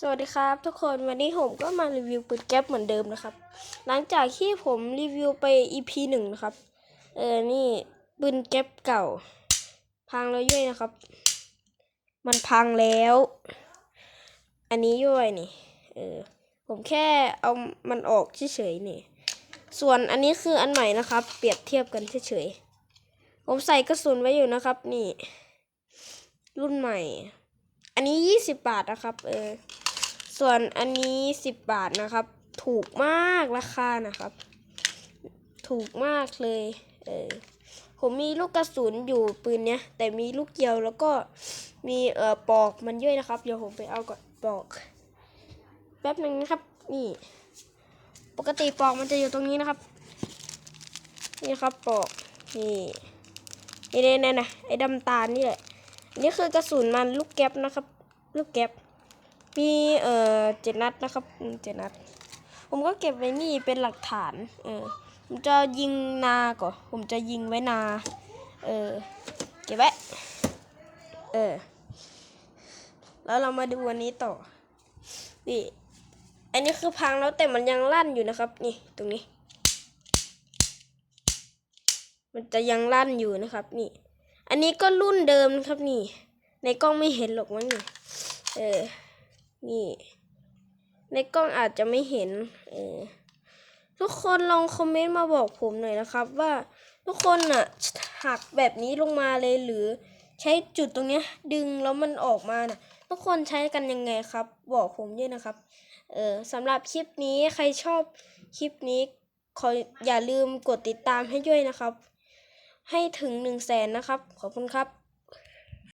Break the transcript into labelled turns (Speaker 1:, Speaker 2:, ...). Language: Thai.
Speaker 1: สวัสดีครับทุกคนวันนี้ผมก็มารีวิวปืนแก๊ปเหมือนเดิมนะครับ หลังจากที่ผมรีวิวไป EP หนึ่งนะครับ เออนี่ปืนแก๊ปเก่า พังแล้วย่อยนะครับ มันพังแล้ว อันนี้ย่อยนี่เออผมแค่เอามันออกเฉยๆนี่ ส่วนอันนี้คืออันใหม่นะครับ เปรียบเทียบกันเฉยๆผมใส่กระสุนไว้อยู่นะครับ นี่ รุ่นใหม่ อันนี้ยี่สิบบาทนะครับ เออ ส่วนอันนี้สิบบาทนะครับ ถูกมากราคานะครับ ถูกมากเลย เออผมมีลูกกระสุนอยู่ปืนเนี้ย แต่มีลูกเกียวแล้วก็มีเอ่อปอกมันย่อยนะครับ เดี๋ยวผมไปเอาก่อนปอก แป๊บหนึ่งนะครับ นี่ ปกติปอกมันจะอยู่ตรงนี้นะครับ นี่ครับปอกนี่นี่นี่นี่นะไอ้ดำตาลนี่แหละนนี่คือกระสุนมันลูกแก๊ปนะครับ ลูกแก๊ป มีเอ่อเจ็ดนัดนะครับเจ็ดนัด ผมก็เก็บไว้นี่เป็นหลักฐาน เออ ผมจะยิงนาก่อน ผมจะยิงไว้นา เออ เก็บไว้ เออ แล้วเรามาดูวันนี้ต่อ นี่ อันนี้คือพังแล้วแต่มันยังลั่นอยู่นะครับ นี่ตรงนี้ มันจะยังลั่นอยู่นะครับ นี่ อันนี้ก็รุ่นเดิมนะครับนี่ ในกล้องไม่เห็นหรอกมั้งนี่ เออ นี่ ในกล้องอาจจะไม่เห็น เออ ทุกคนลองคอมเมนต์มาบอกผมหน่อยนะครับ ว่าทุกคนน่ะหักแบบนี้ลงมาเลยหรือ ใช้จุดตรงเนี้ย ดึงแล้วมันออกมาน่ะทุกคนใช้กันยังไงครับ บอกผมด้วยนะครับ เออสำหรับคลิปนี้ใครชอบคลิปนี้ขออย่าลืมกดติดตามให้ด้วยนะครับ ให้ถึงหนึ่งแสนนะครับ ขอบคุณครับ